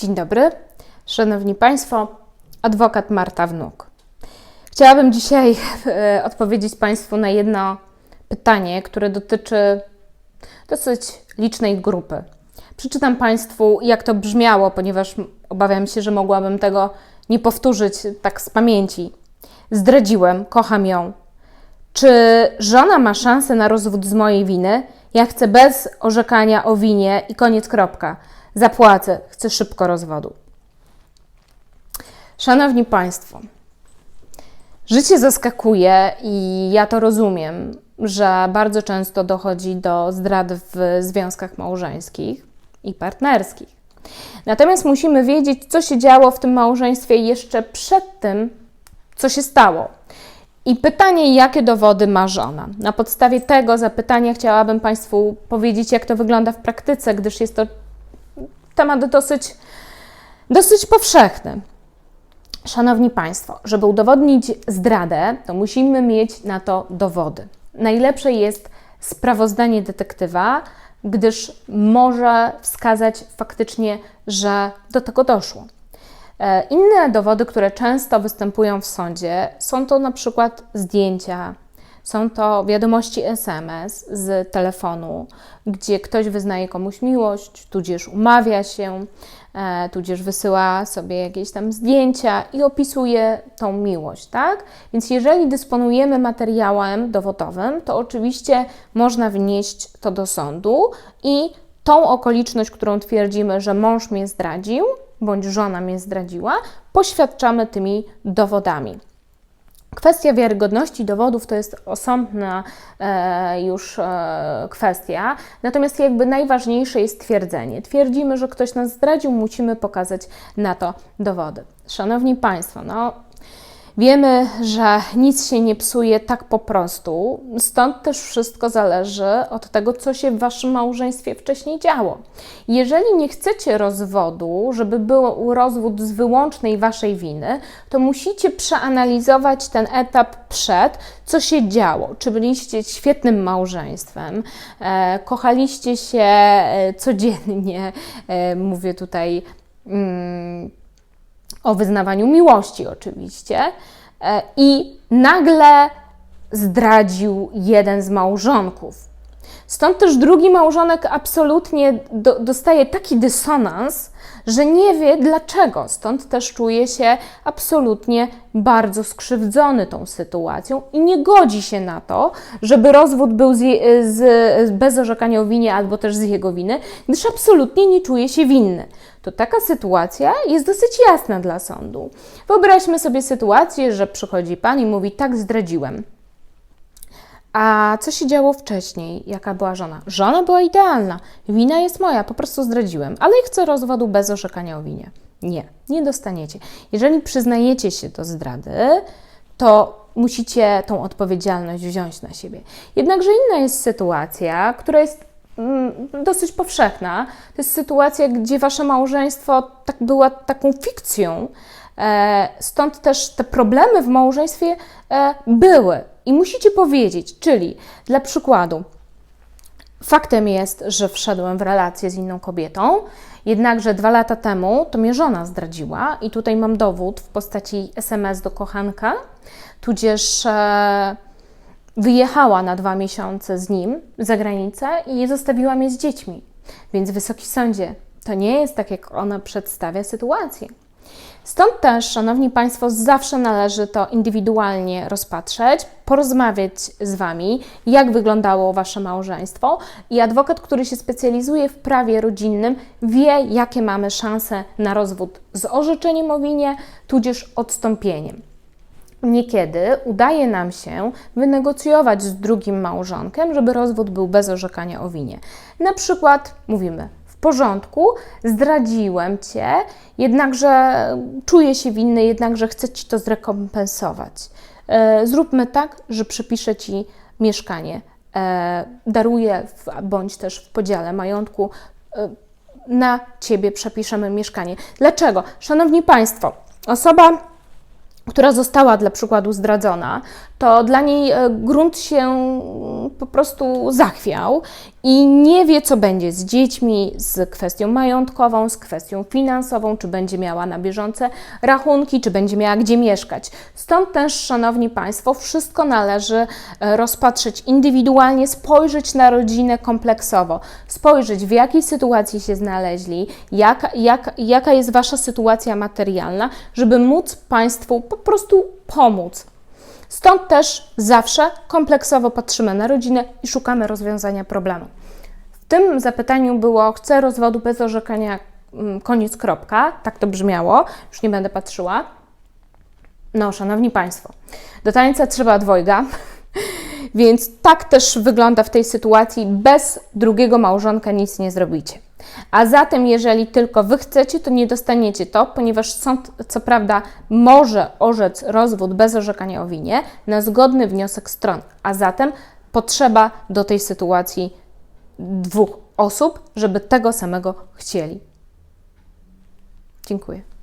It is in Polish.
Dzień dobry, Szanowni Państwo, adwokat Marta Wnuk. Chciałabym dzisiaj e, odpowiedzieć Państwu na jedno pytanie, które dotyczy dosyć licznej grupy. Przeczytam Państwu, jak to brzmiało, ponieważ obawiam się, że mogłabym tego nie powtórzyć tak z pamięci. Zdradziłem, kocham ją. Czy żona ma szansę na rozwód z mojej winy? Ja chcę bez orzekania o winie i koniec kropka. Zapłacę, chcę szybko rozwodu. Szanowni Państwo, życie zaskakuje i ja to rozumiem, że bardzo często dochodzi do zdrad w związkach małżeńskich i partnerskich. Natomiast musimy wiedzieć, co się działo w tym małżeństwie jeszcze przed tym, co się stało. I pytanie, jakie dowody ma żona? Na podstawie tego zapytania chciałabym Państwu powiedzieć, jak to wygląda w praktyce, gdyż jest to temat dosyć, dosyć powszechny. Szanowni Państwo, żeby udowodnić zdradę, to musimy mieć na to dowody. Najlepsze jest sprawozdanie detektywa, gdyż może wskazać faktycznie, że do tego doszło. E, inne dowody, które często występują w sądzie, są to na przykład zdjęcia, są to wiadomości SMS z telefonu, gdzie ktoś wyznaje komuś miłość, tudzież umawia się, e, tudzież wysyła sobie jakieś tam zdjęcia i opisuje tą miłość, tak? Więc jeżeli dysponujemy materiałem dowodowym, to oczywiście można wnieść to do sądu i tą okoliczność, którą twierdzimy, że mąż mnie zdradził, bądź żona mnie zdradziła, poświadczamy tymi dowodami. Kwestia wiarygodności dowodów to jest osobna e, już e, kwestia, natomiast jakby najważniejsze jest twierdzenie. Twierdzimy, że ktoś nas zdradził, musimy pokazać na to dowody. Szanowni Państwo, no Wiemy, że nic się nie psuje tak po prostu, stąd też wszystko zależy od tego, co się w waszym małżeństwie wcześniej działo. Jeżeli nie chcecie rozwodu, żeby był rozwód z wyłącznej waszej winy, to musicie przeanalizować ten etap przed, co się działo. Czy byliście świetnym małżeństwem, e, kochaliście się e, codziennie, e, mówię tutaj. Mm, o wyznawaniu miłości oczywiście, e, i nagle zdradził jeden z małżonków. Stąd też drugi małżonek absolutnie do, dostaje taki dysonans, że nie wie dlaczego. Stąd też czuje się absolutnie bardzo skrzywdzony tą sytuacją i nie godzi się na to, żeby rozwód był z, z, bez orzekania o winie albo też z jego winy, gdyż absolutnie nie czuje się winny. To taka sytuacja jest dosyć jasna dla sądu. Wyobraźmy sobie sytuację, że przychodzi pan i mówi: Tak, zdradziłem. A co się działo wcześniej? Jaka była żona? Żona była idealna. Wina jest moja, po prostu zdradziłem, ale chcę rozwodu bez orzekania o winie. Nie, nie dostaniecie. Jeżeli przyznajecie się do zdrady, to musicie tą odpowiedzialność wziąć na siebie. Jednakże inna jest sytuacja, która jest mm, dosyć powszechna. To jest sytuacja, gdzie wasze małżeństwo tak była taką fikcją, stąd też te problemy w małżeństwie e, były i musicie powiedzieć, czyli dla przykładu, faktem jest, że wszedłem w relację z inną kobietą, jednakże dwa lata temu to mnie żona zdradziła i tutaj mam dowód w postaci SMS do kochanka, tudzież e, wyjechała na dwa miesiące z nim za granicę i zostawiła mnie z dziećmi. Więc Wysoki Sądzie, to nie jest tak, jak ona przedstawia sytuację. Stąd też, Szanowni Państwo, zawsze należy to indywidualnie rozpatrzeć, porozmawiać z Wami, jak wyglądało Wasze małżeństwo. I adwokat, który się specjalizuje w prawie rodzinnym, wie, jakie mamy szanse na rozwód z orzeczeniem o winie, tudzież odstąpieniem. Niekiedy udaje nam się wynegocjować z drugim małżonkiem, żeby rozwód był bez orzekania o winie. Na przykład mówimy, w porządku, zdradziłem cię, jednakże czuję się winny, jednakże chcę ci to zrekompensować. E, zróbmy tak, że przypiszę ci mieszkanie, e, daruję w, bądź też w podziale majątku. E, na ciebie przepiszemy mieszkanie. Dlaczego? Szanowni Państwo, osoba która została dla przykładu zdradzona, to dla niej e, grunt się po prostu zachwiał i nie wie, co będzie z dziećmi, z kwestią majątkową, z kwestią finansową, czy będzie miała na bieżące rachunki, czy będzie miała gdzie mieszkać. Stąd też, Szanowni Państwo, wszystko należy e, rozpatrzeć indywidualnie, spojrzeć na rodzinę kompleksowo, spojrzeć w jakiej sytuacji się znaleźli, jak, jak, jaka jest Wasza sytuacja materialna, żeby móc Państwu po prostu pomóc. Stąd też zawsze kompleksowo patrzymy na rodzinę i szukamy rozwiązania problemu. W tym zapytaniu było: chcę rozwodu bez orzekania, mm, koniec, kropka. Tak to brzmiało, już nie będę patrzyła. No, szanowni Państwo, do tańca trzeba dwojga, więc tak też wygląda w tej sytuacji. Bez drugiego małżonka nic nie zrobicie. A zatem, jeżeli tylko Wy chcecie, to nie dostaniecie to, ponieważ sąd, co prawda, może orzec rozwód bez orzekania o winie na zgodny wniosek stron. A zatem potrzeba do tej sytuacji dwóch osób, żeby tego samego chcieli. Dziękuję.